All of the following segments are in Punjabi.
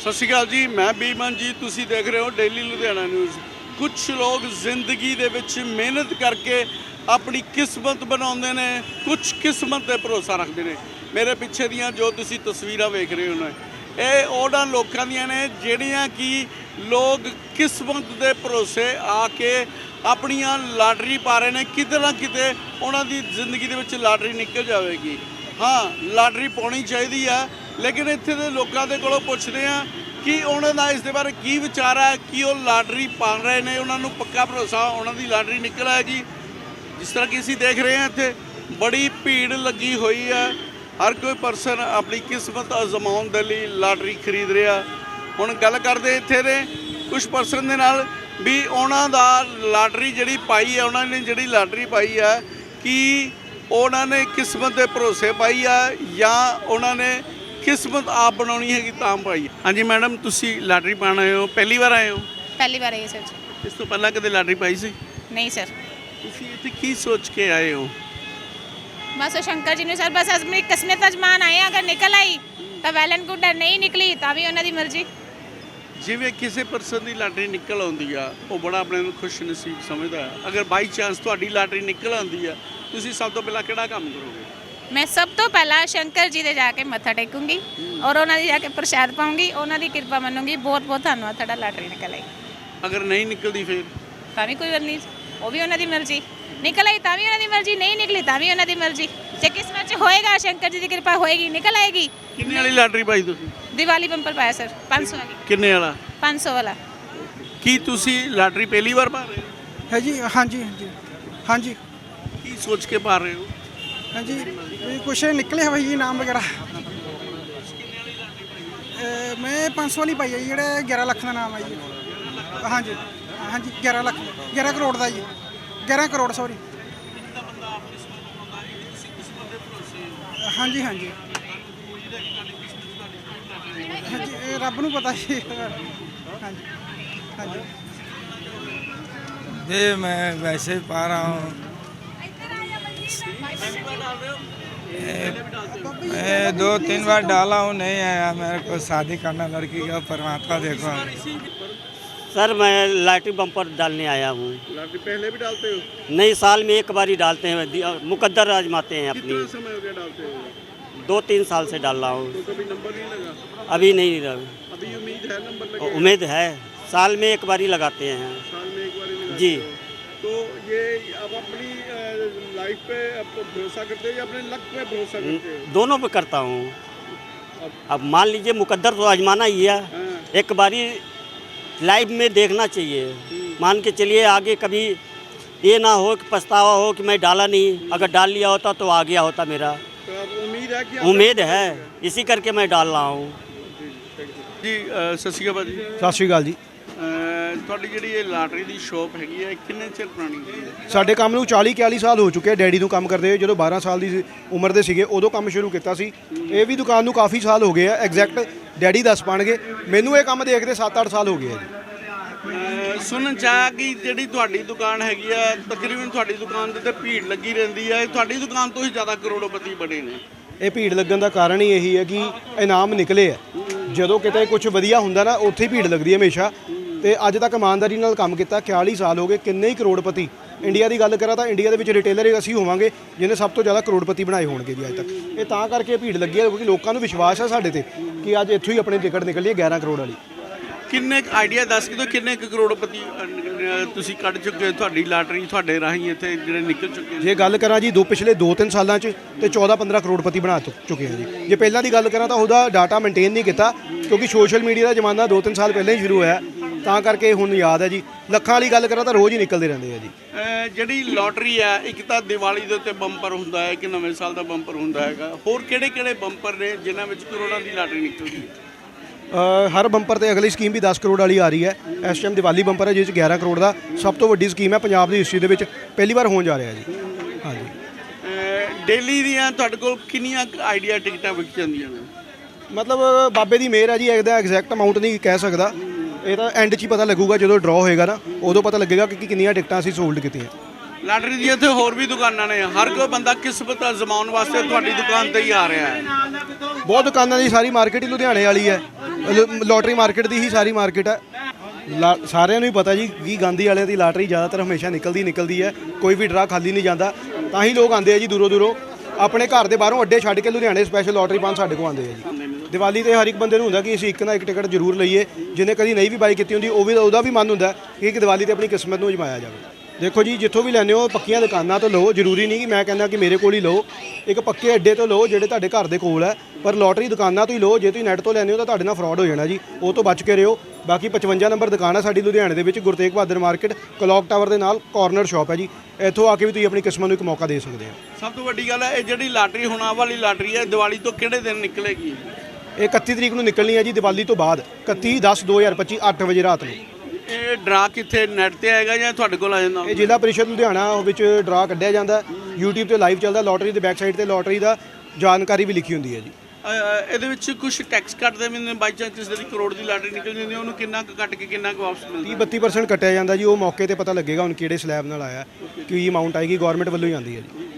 ਸਤਿ ਸ਼੍ਰੀ ਅਕਾਲ ਜੀ, ਮੈਂ ਬੀਮਨ ਜੀ, ਤੁਸੀਂ ਦੇਖ ਰਹੇ ਹੋ ਡੇਲੀ ਲੁਧਿਆਣਾ ਨਿਊਜ਼ ਕੁਝ ਲੋਕ ਜ਼ਿੰਦਗੀ ਦੇ ਵਿੱਚ ਮਿਹਨਤ ਕਰਕੇ ਆਪਣੀ ਕਿਸਮਤ ਬਣਾਉਂਦੇ ਨੇ ਕੁਝ ਕਿਸਮਤ ਤੇ ਭਰੋਸਾ ਰੱਖਦੇ ਨੇ। ਮੇਰੇ ਪਿੱਛੇ ਦੀਆਂ ਜੋ ਤੁਸੀਂ ਤਸਵੀਰਾਂ ਵੇਖ ਰਹੇ ਹੋ ਨਾ, ਇਹ ਉਹਨਾਂ ਲੋਕਾਂ ਦੀਆਂ ਨੇ ਜਿਹੜੀਆਂ ਕਿ ਲੋਕ ਕਿਸਮਤ ਦੇ ਭਰੋਸੇ ਆ ਕੇ ਆਪਣੀਆਂ ਲਾਟਰੀ ਪਾ ਰਹੇ ਨੇ, ਕਿਤੇ ਨਾ ਕਿਤੇ ਉਹਨਾਂ ਦੀ ਜ਼ਿੰਦਗੀ ਦੇ ਵਿੱਚ ਲਾਟਰੀ ਨਿਕਲ ਜਾਵੇਗੀ। ਹਾਂ, ਲਾਟਰੀ ਪਾਉਣੀ ਚਾਹੀਦੀ ਆ ਲੇਕਿਨ ਇੱਥੇ ਦੇ ਲੋਕਾਂ ਦੇ ਕੋਲੋਂ ਪੁੱਛਦੇ ਆ ਕਿ ਉਹਨਾਂ ਦਾ ਇਸ ਦੇ ਬਾਰੇ ਕੀ ਵਿਚਾਰ ਹੈ ਕਿ ਉਹ ਲਾਟਰੀ ਪਾ ਰਹੇ ਨੇ, ਉਹਨਾਂ ਨੂੰ ਪੱਕਾ ਭਰੋਸਾ ਉਹਨਾਂ ਦੀ ਲਾਟਰੀ ਨਿਕਲ ਆਏਗੀ। ਜਿਸ ਤਰ੍ਹਾਂ ਕਿ ਅਸੀਂ ਦੇਖ ਰਹੇ ਹਾਂ ਇੱਥੇ ਬੜੀ ਭੀੜ ਲੱਗੀ ਹੋਈ ਹੈ ਹਰ ਕੋਈ ਪਰਸਨ ਆਪਣੀ ਕਿਸਮਤ ਅਜ਼ਮਾਉਣ ਦੇ ਲਈ ਲਾਟਰੀ ਖਰੀਦ ਰਿਹਾ। ਹੁਣ ਗੱਲ ਕਰਦੇ ਇੱਥੇ ਦੇ ਕੁਝ ਪਰਸਨ ਦੇ ਨਾਲ ਵੀ ਉਹਨਾਂ ਦਾ ਲਾਟਰੀ ਜਿਹੜੀ ਪਾਈ ਹੈ ਉਹਨਾਂ ਨੇ ਜਿਹੜੀ ਲਾਟਰੀ ਪਾਈ ਹੈ ਕਿ ਉਹਨਾਂ ਨੇ ਕਿਸਮਤ ਦੇ ਭਰੋਸੇ ਪਾਈ ਹੈ ਜਾਂ ਉਹਨਾਂ ਨੇ ਕਿਸਮਤ ਆਪ ਬਣਾਉਣੀ ਹੈਗੀ ਤਾਂ ਭਾਈ। ਹਾਂਜੀ ਮੈਡਮ ਤੁਸੀਂ ਲਾਟਰੀ ਪਾਣ ਆਏ ਹੋ ਪਹਿਲੀ ਵਾਰ ਆਏ ਹੋ? ਪਹਿਲੀ ਵਾਰ ਆਏ ਸਰ ਇਸ ਤੋਂ ਪਹਿਲਾਂ ਕਦੇ ਲਾਟਰੀ ਪਾਈ ਸੀ? ਨਹੀਂ ਸਰ। ਤੁਸੀਂ ਇੱਥੇ ਕੀ ਸੋਚ ਕੇ ਆਏ ਹੋ? ਬਸ ਉਹ ਸ਼ੰਕਰ ਜੀ ਨੇ ਸਰ ਬਸ ਅਜ ਮੇਰੀ ਕਿਸਮਤ ਅਜਮਾਨ ਆਏ ਅਗਰ ਨਿਕਲ ਆਈ ਤਾਂ ਵੈਲ ਐਂਡ ਗੁੱਡ ਨਹੀਂ ਨਿਕਲੀ ਤਾਂ ਵੀ ਉਹਨਾਂ ਦੀ ਮਰਜ਼ੀ। ਜਿਵੇਂ ਕਿਸੇ ਪਰਸਨ ਦੀ ਲਾਟਰੀ ਨਿਕਲ ਆਉਂਦੀ ਆ ਉਹ ਬੜਾ ਆਪਣੇ ਨੂੰ ਖੁਸ਼ ਨਸੀਬ ਸਮਝਦਾ ਅਗਰ ਬਾਈ ਚਾਂਸ ਤੁਹਾਡੀ ਲਾਟਰੀ ਨਿਕਲ ਆਉਂਦੀ ਆ ਤੁਸੀਂ ਸਭ ਤੋਂ ਪਹਿਲਾਂ ਕਿਹੜਾ ਕੰਮ ਕਰੋਗੇ? ਮੈਂ ਸਭ ਤੋਂ ਪਹਿਲਾਂ ਸ਼ੰਕਰ ਜੀ ਦੇ ਜਾ ਕੇ ਮੱਥਾ ਟੇਕੂੰਗੀ ਔਰ ਉਹਨਾਂ ਦੀ ਜਾ ਕੇ ਪ੍ਰਸ਼ਾਦ ਪਾਉਂਗੀ ਉਹਨਾਂ ਦੀ ਕਿਰਪਾ ਮੰਨੂੰਗੀ। ਬਹੁਤ ਬਹੁਤ ਧੰਨਵਾਦ ਤੁਹਾਡਾ ਲਾਟਰੀ ਨਿਕਲ ਆਈ। ਅਗਰ ਨਹੀਂ ਨਿਕਲਦੀ ਫਿਰ? ਤਾਂ ਵੀ ਕੋਈ ਗੱਲ ਨਹੀਂ ਉਹ ਵੀ ਉਹਨਾਂ ਦੀ ਮਰਜ਼ੀ। ਨਿਕਲ ਆਈ ਤਾਂ ਵੀ ਉਹਨਾਂ ਦੀ ਮਰਜ਼ੀ ਨਹੀਂ ਨਿਕਲੀ ਤਾਂ ਵੀ ਉਹਨਾਂ ਦੀ ਮਰਜ਼ੀ। ਜੇ ਕਿਸਮਤ 'ਚ ਹੋਏਗਾ ਸ਼ੰਕਰ ਜੀ ਦੀ ਕਿਰਪਾ ਹੋਏਗੀ ਨਿਕਲ ਆਏਗੀ। ਕਿੰਨੇ ਵਾਲੀ ਲਾਟਰੀ ਪਾਈ ਤੁਸੀਂ? ਦੀਵਾਲੀ ਬੰਪਰ ਪਾਇਆ ਸਰ 500 ਵਾਲੀ। ਕਿੰਨੇ ਵਾਲਾ? 500 ਵਾਲਾ। ਕੀ ਤੁਸੀਂ ਲਾਟਰੀ ਪਹਿਲੀ ਵਾਰ ਪਾ ਰਹੇ ਹੋ? ਹੈ ਜੀ ਹਾਂਜੀ ਹਾਂਜੀ। ਹਾਂਜੀ। ਕੀ ਸੋਚ ਕੇ ਪਾ ਰਹੇ ਹੋ? ਹਾਂਜੀ ਵੀ ਕੁਛ ਨਿਕਲੇ ਹੋਏ ਜੀ ਨਾਮ ਵਗੈਰਾ ਅਹ ਮੈਂ 500 ਵਾਲੀ ਪਾਈ ਹੈ ਜੀ, ਜਿਹੜਾ 11 ਲੱਖ ਦਾ ਨਾਮ ਹੈ ਜੀ ਹਾਂਜੀ ਹਾਂਜੀ 11 ਲੱਖ 11 ਕਰੋੜ ਦਾ ਜੀ 11 ਕਰੋੜ ਸੌਰੀ ਹਾਂਜੀ ਹਾਂਜੀ ਹਾਂਜੀ ਇਹ ਰੱਬ ਨੂੰ ਪਤਾ ਜੀ ਹਾਂਜੀ ਹਾਂਜੀ ये मैं वैसे ही पा रहा हूँ मैं दो तीन बार डाला हूँ नहीं आया। मेरे को शादी करना लड़की का परमात्मा देखो। सर मैं लाइटिंग बम्पर डालने आया हूँ। लाटरी पहले भी डालते हो? नई साल में एक बार ही। डालते हैं मुकद्दर आजमाते हैं कितना अपनी समय हो गया डालते हो दो तीन साल से डाल रहा हूँ। तो नहीं अभी नहीं लगा। अभी उम्मीद है नंबर उम्मीद है। साल में एक बार ही लगाते हैं। साल में एक बार ही जी। तो ये अब अपनी लाइफ पे भरोसा करते हैं या अपने लक पे भरोसा हम्म, करते हैं? दोनों पे करता हूँ। अब, अब मान लीजिए मुकद्दर तो आजमाना ही है। हाँ। एक बारी लाइफ में देखना चाहिए। हम्म। मान के चलिए आगे कभी ये ना हो कि पछतावा हो कि मैं डाला नहीं। हम्म। अगर डाल लिया होता तो आ गया होता मेरा। तो उम्मीद है कि उम्मीद है। इसी करके मैं डाल रहा हूँ। जी सत श्रीकाल जी। सत श्रीकाल जी। ਤੁਹਾਡੀ ਜਿਹੜੀ ਇਹ ਲਾਟਰੀ ਦੀ ਸ਼ੋਪ ਹੈਗੀ ਹੈ ਕਿੰਨੇ ਚਿਰ ਪੁਰਾਣੀ ਹੈ? ਸਾਡੇ ਕੰਮ ਨੂੰ 40 41 ਸਾਲ ਹੋ ਚੁੱਕੇ ਆ। ਡੈਡੀ ਨੂੰ ਕੰਮ ਕਰਦੇ ਹੋਏ ਜਦੋਂ 12 ਸਾਲ ਦੀ ਉਮਰ ਦੇ ਸੀਗੇ ਉਦੋਂ ਕੰਮ ਸ਼ੁਰੂ ਕੀਤਾ ਸੀ। ਇਹ ਵੀ ਦੁਕਾਨ ਨੂੰ ਕਾਫੀ ਸਾਲ ਹੋ ਗਏ ਆ। ਐਗਜ਼ੈਕਟ ਡੈਡੀ ਦੱਸ ਪਾਣਗੇ। ਮੈਨੂੰ ਇਹ ਕੰਮ ਦੇਖਦੇ 7-8 ਸਾਲ ਹੋ ਗਏ ਆ ਜੀ। ਸੁਣਨ ਚ ਆਇਆ ਕਿ ਜਿਹੜੀ ਤੁਹਾਡੀ ਦੁਕਾਨ ਹੈਗੀ ਆ ਤਕਰੀਬਨ ਤੁਹਾਡੀ ਦੁਕਾਨ ਤੇ ਤੇ ਭੀੜ ਲੱਗੀ ਰਹਿੰਦੀ ਹੈ ਤੁਹਾਡੀ ਦੁਕਾਨ ਤੋਂ ਹੀ ਜ਼ਿਆਦਾ ਕਰੋੜਪਤੀ ਬਣੇ ਨੇ। ਇਹ ਭੀੜ ਲੱਗਣ ਦਾ ਕਾਰਨ ਹੀ ਇਹੀ ਹੈ ਕਿ ਇਨਾਮ ਨਿਕਲੇ ਆ। ਜਦੋਂ ਕਿਤੇ ਕੁਝ ਵਧੀਆ ਹੁੰਦਾ ਨਾ ਉੱਥੇ ਹੀ ਭੀੜ ਲੱਗਦੀ ਹੈ ਹਮੇਸ਼ਾ। ਤੇ ਅੱਜ ਤੱਕ ਇਮਾਨਦਾਰੀ ਨਾਲ ਕੰਮ ਕੀਤਾ 41 ਸਾਲ ਹੋ ਗਏ ਕਿੰਨੇ ਹੀ ਕਰੋੜਪਤੀ। ਇੰਡੀਆ ਦੀ ਗੱਲ ਕਰਾਂ ਤਾਂ ਇੰਡੀਆ ਦੇ ਵਿੱਚ ਰਿਟੇਲਰ ਅਸੀਂ ਹੋਵਾਂਗੇ ਜਿਹਨੇ ਸਭ ਤੋਂ ਜ਼ਿਆਦਾ ਕਰੋੜਪਤੀ ਬਣਾਏ ਹੋਣਗੇ ਜੀ ਅੱਜ ਤੱਕ। ਇਹ ਤਾਂ ਕਰਕੇ ਭੀੜ ਲੱਗੀ ਹੈ ਕਿਉਂਕਿ ਲੋਕਾਂ ਨੂੰ ਵਿਸ਼ਵਾਸ ਹੈ ਸਾਡੇ ਤੇ ਕਿ ਅੱਜ ਇੱਥੋਂ ਹੀ ਆਪਣੀ ਟਿਕਟ ਨਿਕਲੀ ਹੈ 11 ਕਰੋੜ ਵਾਲੀ। ਕਿੰਨੇ ਆਈਡੀਆ ਦੱਸ ਕੇ ਦਿਓ ਕਿੰਨੇ ਕਰੋੜਪਤੀ ਤੁਸੀਂ ਕੱਢ ਚੁੱਕੇ ਹੋ ਤੁਹਾਡੀ ਲਾਟਰੀ ਤੁਹਾਡੇ ਰਾਹੀਂ ਇੱਥੇ ਜਿਹੜੇ ਨਿਕਲ ਚੁੱਕੇ ਜੇ ਗੱਲ ਕਰਾਂ ਜੀ ਦੋ ਪਿਛਲੇ 2-3 ਸਾਲਾਂ 'ਚ ਤੇ 14-15 ਕਰੋੜਪਤੀ ਬਣਾ ਚੁੱਕੇ ਹਾਂ ਜੀ। ਜੇ ਪਹਿਲਾਂ ਦੀ ਗੱਲ ਕਰਾਂ ਤਾਂ ਉਹਦਾ ਡਾਟਾ ਮੇਨਟੇਨ ਨਹੀਂ ਕੀਤਾ ਕਿਉਂਕਿ ਸੋਸ਼ਲ ਮੀਡੀਆ ਦਾ ਜ਼ਮਾਨਾ 2-3 ਸਾਲ ਪਹਿਲਾਂ ਹੀ ਸ਼ੁਰੂ ਹੋਇਆ। ਤਾਂ ਕਰਕੇ ਹੁਣ ਯਾਦ ਹੈ ਜੀ। ਲੱਖਾਂ ਵਾਲੀ ਗੱਲ ਕਰਾਂ ਤਾਂ ਰੋਜ਼ ਹੀ ਨਿਕਲਦੇ ਰਹਿੰਦੇ ਆ ਜੀ। ਜਿਹੜੀ ਲਾਟਰੀ ਹੈ ਇੱਕ ਤਾਂ ਦੀਵਾਲੀ ਦੇ ਉੱਤੇ ਬੰਪਰ ਹੁੰਦਾ ਹੈ ਇੱਕ ਨਵੇਂ ਸਾਲ ਦਾ ਬੰਪਰ ਹੁੰਦਾ ਹੈਗਾ। ਹੋਰ ਕਿਹੜੇ ਕਿਹੜੇ ਬੰਪਰ ਨੇ ਜਿਨ੍ਹਾਂ ਵਿੱਚ ਕਰੋੜਾਂ ਦੀ ਲਾਟਰੀ ਨਿਕਲਦੀ ਹੈ? ਅ, ਹਰ ਬੰਪਰ ਤੇ ਅਗਲੀ ਸਕੀਮ ਵੀ 10 ਕਰੋੜ ਵਾਲੀ ਆ ਰਹੀ ਹੈ। ਇਸ ਟਾਈਮ ਦੀਵਾਲੀ ਬੰਪਰ ਹੈ ਜਿਸ 'ਚ 11 ਕਰੋੜ ਦਾ ਸਭ ਤੋਂ ਵੱਡੀ ਸਕੀਮ ਹੈ ਪੰਜਾਬ ਦੀ ਹਿਸਟਰੀ ਦੇ ਵਿੱਚ। ਪਹਿਲੀ ਵਾਰ ਹੋਣ ਜਾ ਰਿਹਾ ਜੀ। ਹਾਂਜੀ। ਡੇਲੀ ਦੀਆਂ ਤੁਹਾਡੇ ਕੋਲ ਕਿੰਨੀਆਂ ਆਈਡੀਆ ਟਿਕਟਾਂ ਵਿਕ ਜਾਂਦੀਆਂ ਨੇ? ਮਤਲਬ ਬਾਬੇ ਦੀ ਮਿਹਰ ਹੈ ਜੀ ਇਹਦਾ ਐਗਜ਼ੈਕਟ ਅਮਾਉਂਟ ਨਹੀਂ ਕਹਿ ਸਕਦਾ। ਇਹ ਤਾਂ ਐਂਡ 'ਚ ਹੀ ਪਤਾ ਲੱਗੂਗਾ ਜਦੋਂ ਡਰਾ ਹੋਏਗਾ ਨਾ ਉਦੋਂ ਪਤਾ ਲੱਗੇਗਾ ਕਿ ਕਿੰਨੀਆਂ ਟਿਕਟਾਂ ਅਸੀਂ ਸੋਲਡ ਕੀਤੀਆਂ। ਲਾਟਰੀ ਦੀਆਂ ਇੱਥੇ ਹੋਰ ਵੀ ਦੁਕਾਨਾਂ ਨੇ। ਹਰ ਕੋਈ ਬੰਦਾ ਕਿਸਮਤ ਅਜ਼ਮਾਉਣ ਵਾਸਤੇ ਤੁਹਾਡੀ ਦੁਕਾਨ ਤੇ ਹੀ ਆ ਰਿਹਾ ਹੈ। ਬਹੁਤ ਦੁਕਾਨਾਂ ਦੀ ਸਾਰੀ ਮਾਰਕੀਟ ਹੀ ਲੁਧਿਆਣੇ ਵਾਲੀ ਹੈ। ਲੋਟਰੀ ਮਾਰਕੀਟ ਦੀ ਹੀ ਸਾਰੀ ਮਾਰਕੀਟ ਹੈ। ਸਾਰਿਆਂ ਨੂੰ ਹੀ ਪਤਾ ਜੀ ਕਿ ਗਾਂਧੀ ਵਾਲਿਆਂ ਦੀ ਲਾਟਰੀ ਜ਼ਿਆਦਾਤਰ ਹਮੇਸ਼ਾ ਨਿਕਲਦੀ ਨਿਕਲਦੀ ਹੈ। ਕੋਈ ਵੀ ਡਰਾ ਖਾਲੀ ਨਹੀਂ ਜਾਂਦਾ। ਤਾਂ ਹੀ ਲੋਕ ਆਉਂਦੇ ਆ ਜੀ ਦੂਰੋਂ ਦੂਰੋਂ। ਆਪਣੇ ਘਰ ਦੇ ਬਾਹਰੋਂ ਅੱਡੇ ਛੱਡ ਕੇ ਲੁਧਿਆਣੇ ਸਪੈਸ਼ਲ ਲੋਟਰੀ ਪਾਉਣ ਸਾਡੇ ਕੋਲ ਆਉਂਦੇ ਆ ਜੀ। ਦੀਵਾਲੀ ਤੇ ਹਰ ਇੱਕ ਬੰਦੇ ਨੂੰ ਹੁੰਦਾ ਕਿ ਅਸੀਂ ਇੱਕ ਨਾ ਇੱਕ ਟਿਕਟ ਜ਼ਰੂਰ ਲਈਏ, ਜਿਹਨੇ ਕਦੀ ਨਹੀਂ ਵੀ ਬਾਈ ਕੀਤੀ ਹੁੰਦੀ, ਉਹ ਵੀ ਉਹਦਾ ਵੀ ਮਨ ਹੁੰਦਾ ਕਿ ਇੱਕ ਦੀਵਾਲੀ ਤੇ ਆਪਣੀ ਕਿਸਮਤ ਨੂੰ ਅਜਮਾਇਆ ਜਾਵੇ। ਦੇਖੋ ਜੀ, ਜਿੱਥੋਂ ਵੀ ਲੈਂਦੇ ਹੋ, ਪੱਕੀਆਂ ਦੁਕਾਨਾਂ ਤੋਂ ਲਓ, ਜ਼ਰੂਰੀ ਨਹੀਂ ਕਿ ਮੈਂ ਕਹਿੰਦਾ ਕਿ ਮੇਰੇ ਕੋਲ ਹੀ ਲਓ, ਇੱਕ ਪੱਕੇ ਅੱਡੇ ਤੋਂ ਲਓ ਜਿਹੜੇ ਤੁਹਾਡੇ ਘਰ ਦੇ ਕੋਲ ਹੈ, ਪਰ ਲੋਟਰੀ ਦੁਕਾਨਾਂ ਤੋਂ ਹੀ ਲਓ, ਜੇ ਤੁਸੀਂ ਨੈਟ ਤੋਂ ਲੈਂਦੇ ਹੋ ਤਾਂ ਤੁਹਾਡੇ ਨਾਲ ਫਰਾਡ ਹੋ ਜਾਣਾ ਜੀ, ਉਹ ਤੋਂ ਬਚ ਕੇ ਰਹੋ। ਬਾਕੀ 55 ਨੰਬਰ ਦੁਕਾਨ ਹੈ ਸਾਡੀ ਲੁਧਿਆਣੇ ਦੇ ਵਿੱਚ Gurtegh Bahadur market clock tower ਦੇ ਨਾਲ ਕਾਰਨਰ ਸ਼ਾਪ ਹੈ ਜੀ। ਇੱਥੋਂ ਆ ਕੇ ਵੀ ਤੁਸੀਂ ਆਪਣੀ ਕਿਸਮਤ ਨੂੰ ਇੱਕ ਮੌਕਾ ਦੇ ਸਕਦੇ ਹੋ। ਸਭ ਤੋਂ ਵੱਡੀ ਗੱਲ ਹੈ, ਇਹ ਜਿਹੜੀ ਲਾਟਰੀ ਹੁਣ ਵਾਲੀ ਲਾਟਰੀ ਹੈ, ਦੀਵਾਲੀ ਤੋਂ ਕਿਹੜੇ ਦਿਨ ਨਿਕਲੇਗੀ? ਇਹ 31 ਤਰੀਕ ਨੂੰ ਨਿਕਲਣੀ ਹੈ ਜੀ ਦੀਵਾਲੀ ਤੋਂ ਬਾਅਦ 31 10 2025 8 ਵਜੇ ਰਾਤ ਨੂੰ। ਇਹ ਡਰਾ ਕਿੱਥੇ ਨੈਟ ਤੇ ਆਏਗਾ ਜਾਂ ਤੁਹਾਡੇ ਕੋਲ ਆ ਜਾਂਦਾ? ਇਹ ਜ਼ਿਲ੍ਹਾ ਪ੍ਰੀਸ਼ਦ ਲੁਧਿਆਣਾ ਵਿੱਚ ਡਰਾ ਕੱਢਿਆ ਜਾਂਦਾ। YouTube ਤੇ ਲਾਈਵ ਚੱਲਦਾ ਲੋਟਰੀ ਦੇ ਬੈਕ ਸਾਈਡ ਤੇ ਲੋਟਰੀ ਦਾ ਜਾਣਕਾਰੀ ਵੀ ਲਿਖੀ ਹੁੰਦੀ ਹੈ ਜੀ। ਅ, ਇਹਦੇ ਵਿੱਚ ਕੁਝ ਟੈਕਸ ਕੱਟਦੇ ਵੀ ਨੇ ਬਾਈ ਚਾਂਸ ਦੀ ਕਰੋੜ ਦੀ ਲਾਟਰੀ ਨਿਕਲ ਜਾਂਦੀ ਹੈ ਉਹਨੂੰ ਕਿੰਨਾ ਕੁ ਕੱਟ ਕੇ ਕਿੰਨਾ ਕੁ ਵਾਪਸ ਮਿਲਦਾ 30 32% ਕੱਟਿਆ ਜਾਂਦਾ ਜੀ ਉਹ ਮੌਕੇ ਤੇ ਪਤਾ ਲੱਗੇਗਾ ਹੁਣ ਕਿਹੜੇ ਸਲੈਬ ਨਾਲ ਆਇਆ ਕੀ ਅਮਾਉਂਟ ਆਏਗੀ ਗਵਰਨਮੈਂਟ ਵੱਲੋਂ ਹੀ ਆਉਂਦੀ ਹੈ ਜੀ।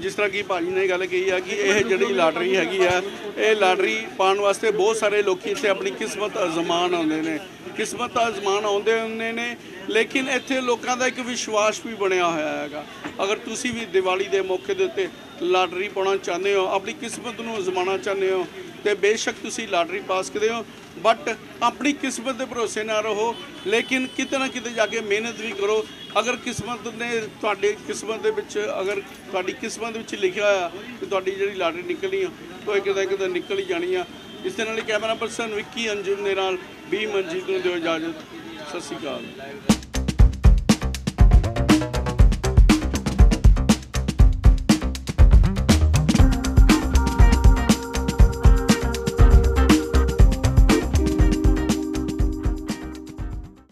ਜਿਸ ਤਰ੍ਹਾਂ ਕਿ ਭਾਜੀ ਨੇ ਗੱਲ ਕਹੀ ਆ ਕਿ ਇਹ ਜਿਹੜੀ ਲਾਟਰੀ ਹੈਗੀ ਆ, ਇਹ ਲਾਟਰੀ ਪਾਉਣ ਵਾਸਤੇ ਬਹੁਤ ਸਾਰੇ ਲੋਕੀ ਇੱਥੇ ਆਪਣੀ ਕਿਸਮਤ ਅਜ਼ਮਾਨ ਆਉਂਦੇ ਨੇ। ਕਿਸਮਤ ਅਜ਼ਮਾਨ ਆਉਂਦੇ ਹੁੰਦੇ ਨੇ, ਲੇਕਿਨ ਇੱਥੇ ਲੋਕਾਂ ਦਾ ਇੱਕ ਵਿਸ਼ਵਾਸ ਵੀ ਬਣਿਆ ਹੋਇਆ ਹੈਗਾ। ਅਗਰ ਤੁਸੀਂ ਵੀ ਦੀਵਾਲੀ ਦੇ ਮੌਕੇ ਦੇ ਉੱਤੇ ਲਾਟਰੀ ਪਾਉਣਾ ਚਾਹੁੰਦੇ ਹੋ, ਆਪਣੀ ਕਿਸਮਤ ਨੂੰ ਅਜ਼ਮਾਉਣਾ ਚਾਹੁੰਦੇ ਹੋ, ਤੇ ਬੇਸ਼ੱਕ ਤੁਸੀਂ ਲਾਟਰੀ ਪਾਸ ਕਰਦੇ ਹੋ ਬਟ ਆਪਣੀ ਕਿਸਮਤ ਦੇ ਭਰੋਸੇ ਨਾ ਰਹੋ, ਲੇਕਿਨ ਕਿਤੇ ਨਾ ਕਿਤੇ ਜਾ ਕੇ ਮਿਹਨਤ ਵੀ ਕਰੋ ਅਗਰ ਕਿਸਮਤ ਨੇ ਤੁਹਾਡੇ ਕਿਸਮਤ ਦੇ ਵਿੱਚ, ਅਗਰ ਤੁਹਾਡੀ ਕਿਸਮਤ ਵਿੱਚ ਲਿਖਿਆ ਹੋਇਆ ਕਿ ਤੁਹਾਡੀ ਜਿਹੜੀ ਲਾਟਰੀ ਨਿਕਲਣੀ ਆ, ਉਹ ਇੱਕ ਕਿਤੇ ਇੱਕ ਕਿਤੇ ਨਿਕਲ ਹੀ ਜਾਣੀ ਆ। ਇਸ ਦੇ ਨਾਲ ਹੀ ਕੈਮਰਾ ਪਰਸਨ ਵਿੱਕੀ ਅੰਜੁਮ ਦੇ ਨਾਲ ਬੀ ਮਨਜੀਤ ਨੂੰ ਦਿਓ ਇਜਾਜ਼ਤ। ਸਤਿ ਸ਼੍ਰੀ ਅਕਾਲ।